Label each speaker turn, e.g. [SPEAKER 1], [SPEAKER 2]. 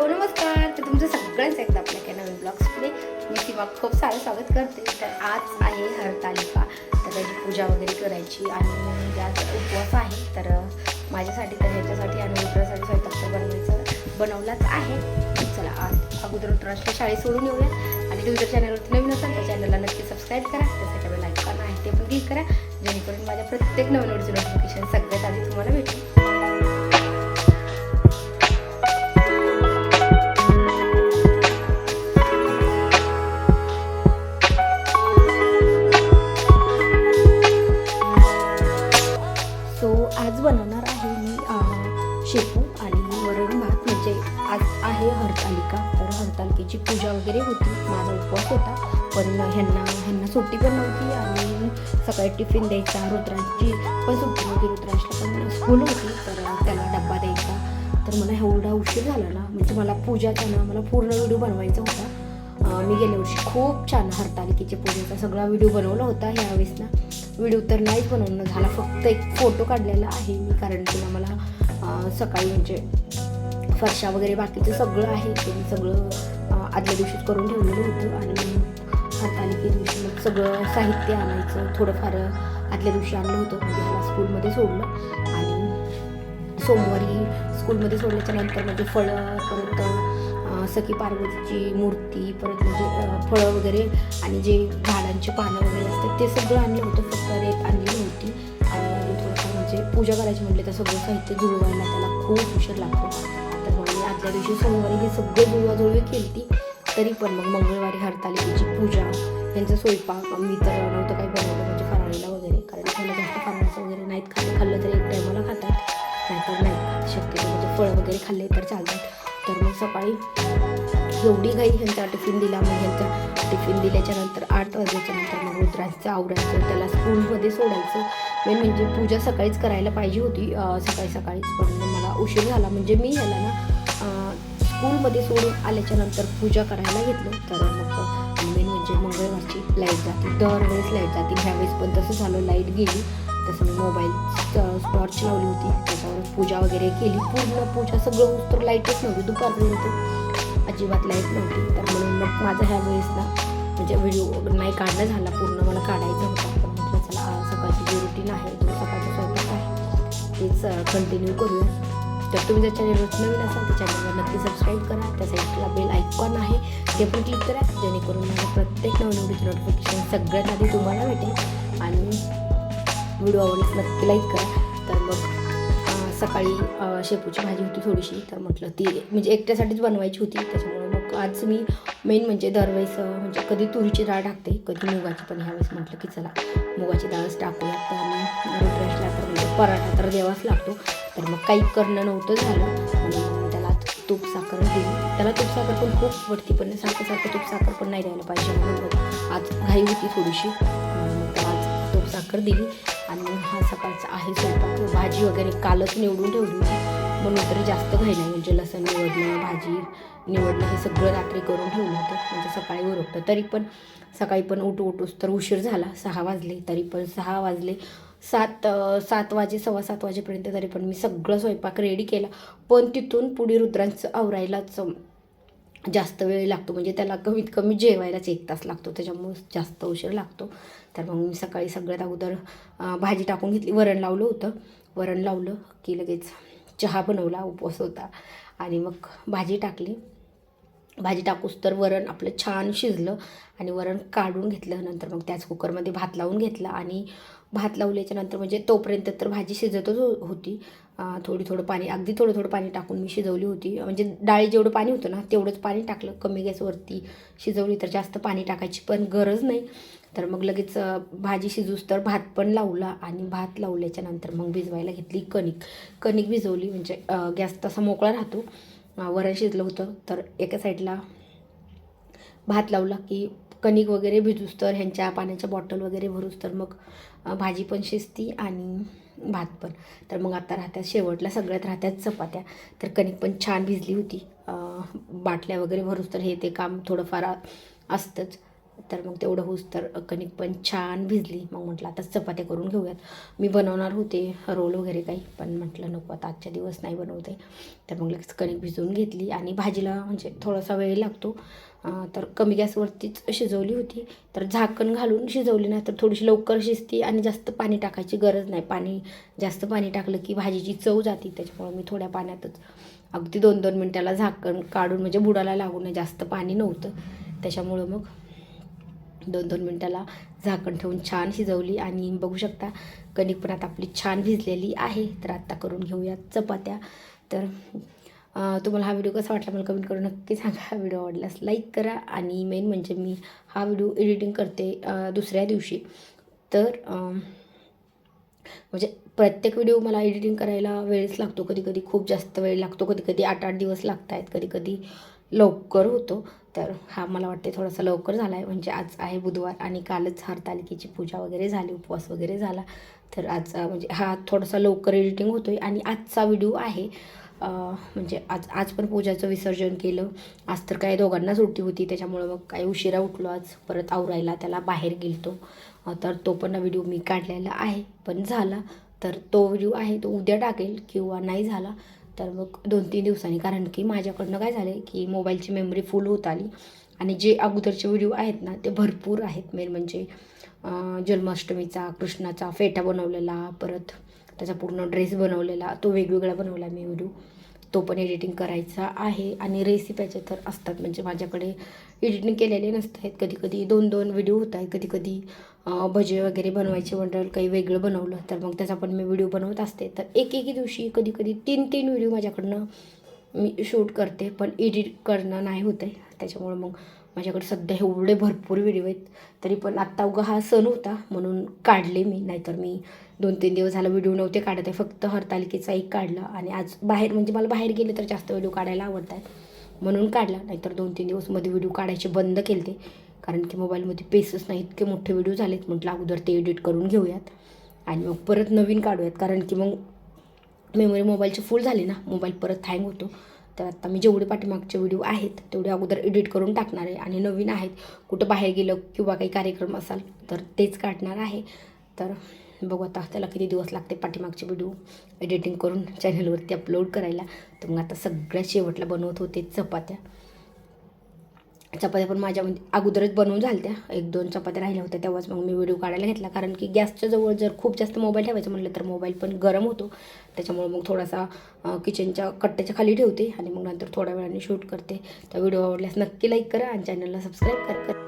[SPEAKER 1] Hello नमस्कार. तर तुमचं सगळंच एकदा आपल्या काय नवीन ब्लॉग्समध्ये मी किंवा खूप सारं स्वागत करते. तर आज आहे हरतालिका. तर त्याची पूजा वगैरे करायची आणि म्हणजे आज उपवास आहे. तर माझ्यासाठी तर ह्याच्यासाठी आणि मित्रासाठी स्वयंपाक तर बनवायचं बनवलाच आहे. चला आज अगोदर ट्रस्टला शाळेत सोडून येऊया आणि तुमच्या चॅनलवरती नवीन असाल तर चॅनलला नक्की सबस्क्राईब करा. त्यासाठी लाईक करणं आहे ते पण क्लिक करा. जेणेकरून माझ्या प्रत्येक नवीन नोटिफिकेशन सगळ्यात आधी तुम्हाला भेटेल. तर पूजा वगैरे होती. माझा उपवास होता. पण ह्यांना ह्यांना सुट्टी पण नव्हती आणि सकाळी टिफिन द्यायचा रुद्रांची पण सुट्टी नव्हती. रुद्रांशला पण स्कूल होती. तर त्याला डब्बा द्यायचा. तर मला एवढा उशीर झाला ना म्हणजे मला पूजाचा ना मला पूर्ण व्हिडिओ बनवायचा होता. मी गेल्या वर्षी खूप छान हरतालिकेच्या पूजेचा सगळा व्हिडिओ बनवला होता ह्यावेळेस ना. व्हिडिओ तर नाहीच बनवणं झाला. फक्त एक फोटो काढलेला आहे मी कारण की मला सकाळी म्हणजे फरशा वगैरे बाकीचं सगळं आहे. ते सगळं आदल्या दिवशीच करून ठेवलेलं होतं आणि हरतालिके दिवशी मग सगळं साहित्य आणायचं थोडंफार आदल्या दिवशी आणलं होतं. म्हणजे ह्याला स्कूलमध्ये सोडलं. आणि सोमवारी स्कूलमध्ये सोडल्याच्या नंतर म्हणजे फळं परत सखी पार्वतीची मूर्ती परत म्हणजे फळं वगैरे आणि जे झाडांची पानं वगैरे असतात ते सगळं आणलं होतं. फक्त रेप आणली होती. आणि थोडंफार म्हणजे पूजा करायची म्हटले तर सगळं साहित्य जुळवायला त्याला खूप उशीर लागतो. तर मग मी आदल्या दिवशी सोमवारी हे सगळं जुळवाजुळवी केली तरी पण मग मंगळवारी हरतालिकेची पूजा यांचा स्वयंपाक मी तर नव्हतं काही बनवलं म्हणजे फराळीला वगैरे कारण त्यांना जास्त फराळाचं वगैरे नाहीत खाल्लं खाल्लं तरी एक टायमाला खातात नाहीतर नाही खात. शक्यतो म्हणजे फळं वगैरे खाल्ले तर चालतात. तर मग सकाळी एवढी घाई ह्यांचा टिफिन दिला मग ह्यांचा टिफिन दिल्याच्या नंतर आठ वाजल्याच्या नंतर मग रुद्राचं आवरायचं त्याला स्कूलमध्ये सोडायचं. मेन म्हणजे पूजा सकाळीच करायला पाहिजे होती सकाळी सकाळीच. पण मला उशीर झाला. म्हणजे मी ह्याला ना स्कूलमध्ये सोडून आल्याच्यानंतर पूजा करायला घेतलं. तर मग मेन म्हणजे मंगळवारची लाइट जाते. दरवेळेस लाइट जाते. ह्यावेळेस पण तसं झालं. लाइट गेली. तसं मी मोबाईल टॉर्च लावली होती. त्याच्यावर पूजा वगैरे केली. पूर्ण पूजा सगळं तर लाईटच नव्हती. दुपारपर्यंत अजिबात लाइट नव्हती. तर म्हणून मग माझा ह्या वेळेसला म्हणजे व्हिडिओ नाही काढणं झाला. पूर्ण मला काढायचा होता. पण म्हटलं चला सकाळची जी रुटीन आहे जो सकाळचा स्वयंपाक आहे. तेच कंटिन्यू करूया. तर तुम्ही जर चॅनलवर नवीन असाल तर चॅनलला नक्की सबस्क्राईब करा. त्या साईडला बेल आयकॉन आहे. ते पण क्लिक करा जेणेकरून माझ्या प्रत्येक नवीन व्हिडिओची नोटिफिकेशन सगळ्यात आधी तुम्हाला भेटेल. आणि व्हिडिओ आवडल्यास नक्की लाईक करा. तर मग सकाळी शेपूची भाजी होती थोडीशी तर म्हटलं ती म्हणजे एकट्यासाठीच बनवायची होती. त्याच्यामुळे मग आज मी मेन म्हणजे दरवेळेस म्हणजे कधी तुरीची डाळ टाकते कधी मुगाची. पण ह्यावेळेस म्हटलं की चला मुगाची डाळच टाकूयात आणि रुद्राशला तर म्हणजे पराठा तर द्यावाच लागतो. तर मग काही करणं नव्हतं झालं. त्याला तूप साखर दिली. त्याला तूप साखर पण खूप वरती पण सारखं सारखं तूप साखर पण नाही द्यायला पाहिजे म्हणून आज घाई होती थोडीशी. मग त्याला आज तूप साखर दिली. आणि हा सकाळचा आहे स्वयंपाक. भाजी वगैरे कालच निवडून ठेवली होती. म्हणून तरी जास्त घाई नाही. म्हणजे लसण निवडणं भाजी निवडणं हे सगळं रात्री करून ठेवलं होतं. म्हणजे सकाळी उरकतं तरी पण सकाळी पण उठू उठूस तर उशीर झाला. सहा वाजले. तरी पण सहा वाजले. सात सात वाजे सव्वा सात वाजेपर्यंत तरी पण मी सगळं स्वयंपाक रेडी केला. पण तिथून पुढे रुद्रांचं आवरायलाच जास्त वेळ लागतो. म्हणजे त्याला कमीत कमी जेवायलाच एक तास लागतो. त्याच्यामुळे जास्त उशीर लागतो. तर मग मी सकाळी सगळ्यात अगोदर भाजी टाकून घेतली. वरण लावलं होतं. वरण लावलं की लगेच चहा बनवला. उपवास होता. आणि मग भाजी टाकली. भाजी टाकूस तर वरण आपलं छान शिजलं आणि वरण काढून घेतलं नंतर मग त्याच कुकरमध्ये भात लावून घेतला आणि भात लावल्याच्या नंतर म्हणजे तोपर्यंत तर भाजी शिजतच हो- होती. थोडी थोडं पाणी अगदी थोडं थोडं पाणी टाकून मी शिजवली होती. म्हणजे डाळी जेवढं पाणी होतं ना तेवढंच पाणी टाकलं. कमी गॅसवरती शिजवली तर जास्त पाणी टाकायची पण गरज नाही. तर मग लगेच भाजी शिजूस तर भात पण लावला आणि भात लावल्याच्या नंतर मग भिजवायला घेतली कणिक. कणिक भिजवली म्हणजे गॅस तसा मोकळा राहतो. वरण शिजलं होतं. तर एका साईडला भात लावला की कणिक वगैरे भिजूस तर ह्यांच्या पाण्याच्या बॉटल वगैरे भरूस तर मग भाजी पण शिजती आणि भात पण. तर मग आता राहत्यात शेवटला सगळ्यात राहत्यात चपात्या. तर कणिक पण छान भिजली होती. बाटल्या वगैरे भरूस तर हे ते काम थोडंफार असतंच. तर मग तेवढं होऊस तर कणिक पण छान भिजली. मग म्हटलं आता चपात्या करून घेऊयात. मी बनवणार होते रोल वगैरे काही पण म्हटलं नको आता आजच्या दिवस नाही बनवते. तर मग लगेच कणिक भिजवून घेतली आणि भाजीला म्हणजे थोडासा वेळ लागतो. तर कमी गॅसवरतीच शिजवली होती. तर झाकण घालून शिजवली नाही तर थोडीशी लवकर शिजती आणि जास्त पाणी टाकायची गरज नाही. पाणी जास्त पाणी टाकलं की भाजीची चव जाते. त्याच्यामुळं मी थोड्या पाण्यातच अगदी दोन दोन मिनटाला झाकण काढून म्हणजे बुडाला लागू नये. जास्त पाणी नव्हतं. त्याच्यामुळं मग दोन दोन मिनटाला झाकण ठेवून छान शिजवली आणि बघू शकता कणिक पण आता आपली छान भिजलेली आहे. तर आत्ता करून घेऊयात चपात्या. तर तुम्हाला हा व्हिडिओ कसा वाटला मला कमेंट करून नक्की सांगा. व्हिडिओ आवडल्यास लाईक करा आणि मेन म्हणजे मी हा व्हिडिओ एडिटिंग करते दुसऱ्या दिवशी. तर म्हणजे प्रत्येक व्हिडिओ मला एडिटिंग करायला वेळच लागतो कधी कधी खूप जास्त वेळ लागतो. कधी कधी आठ आठ दिवस लागत आहेत कधी कधी लवकर होतो. तर हा मला वाटते थोडासा लवकर झाला आहे म्हणजे आज आहे बुधवार आणि कालच हरतालिकेची पूजा वगैरे झाली. उपवास वगैरे झाला. तर आज म्हणजे हा थोडासा लवकर एडिटिंग होतो आहे आणि आजचा व्हिडिओ आहे म्हणजे आज आज पण पूजाचं विसर्जन केलं. आज तर काय दोघांना सुट्टी होती. त्याच्यामुळं मग काय उशिरा उठलो आज. परत आवरायला त्याला बाहेर गेलतो. तर तो पण व्हिडिओ मी काढलेला आहे. पण झाला. तर तो व्हिडिओ आहे तो उद्या टाकेल किंवा नाही झाला. तर मग दोन तीन दिवसांनी कारण की माझ्याकडनं काय झालं की मोबाईलची मेमरी फुल होत आली. आणि जे अगोदरचे व्हिडिओ आहेत ना ते भरपूर आहेत. मेन म्हणजे जन्माष्टमीचा कृष्णाचा फेटा बनवलेला परत त्याचा पूर्ण ड्रेस बनवलेला तो वेगवेगळा बनवला मी व्हिडिओ. तो पण एडिटिंग करायचा आहे. आणि रेसिप्याचे तर असतात. म्हणजे माझ्याकडे एडिटिंग केलेले नसत आहेत कधी कधी दोन दोन व्हिडिओ होत आहेत. कधी कधी भजे वगैरे बनवायचे म्हटलं काही वेगळं बनवलं तर मग त्याचा पण मी व्हिडिओ बनवत असते. तर एक एकी दिवशी कधी कधी तीन तीन व्हिडिओ माझ्याकडनं मी शूट करते पण एडिट करणं नाही होत आहे. त्याच्यामुळं मग माझ्याकडे सध्या एवढे भरपूर व्हिडिओ आहेत तरी पण आत्ता उगा हा सण होता म्हणून काढले मी. नाहीतर मी दोन तीन दिवस झाला व्हिडिओ नव्हते काढत आहे फक्त हरतालिकेचा एक काढला आणि आज बाहेर म्हणजे मला बाहेर गेले तर जास्त व्हिडिओ काढायला आवडतात म्हणून काढला. नाहीतर दोन तीन दिवसमध्ये व्हिडिओ काढायचे बंद केले कारण की मोबाईलमध्ये पेसच नाही इतके मोठे व्हिडिओ झालेत म्हटलं अगोदर ते एडिट करून घेऊयात. आणि मग परत नवीन काढूयात कारण की मग मेमरी मोबाईलची फुल झाली ना मोबाईल परत हँग होतो. तर आत्ता मी जेवढे पाठीमागचे व्हिडिओ आहेत तेवढे अगोदर एडिट करून टाकणार आहे. आणि नवीन आहेत कुठं बाहेर गेलं किंवा काही कार्यक्रम असाल तर तेच काढणार आहे. तर बघू आता त्याला किती दिवस लागते पाठीमागचे व्हिडिओ एडिटिंग करून चॅनलवरती अपलोड करायला. तर मग आता सगळ्यात शेवटला बनवत होते चपात्या. चपात्या पण माझ्या म्हणजे अगोदरच बनवून झाल्या एक दोन चपात्या राहिल्या होत्या तेव्हाच मग मी व्हिडिओ काढायला घेतला. कारण की गॅसच्या जवळ जर खूप जास्त मोबाईल ठेवायचं म्हटलं तर मोबाईल पण गरम होतो. त्याच्यामुळे मग थोडासा किचनच्या कट्ट्याच्या खाली ठेवते आणि मग नंतर थोड्या वेळाने शूट करते. तर व्हिडिओ आवडल्यास नक्की लाईक करा आणि चॅनलला सबस्क्राईब करा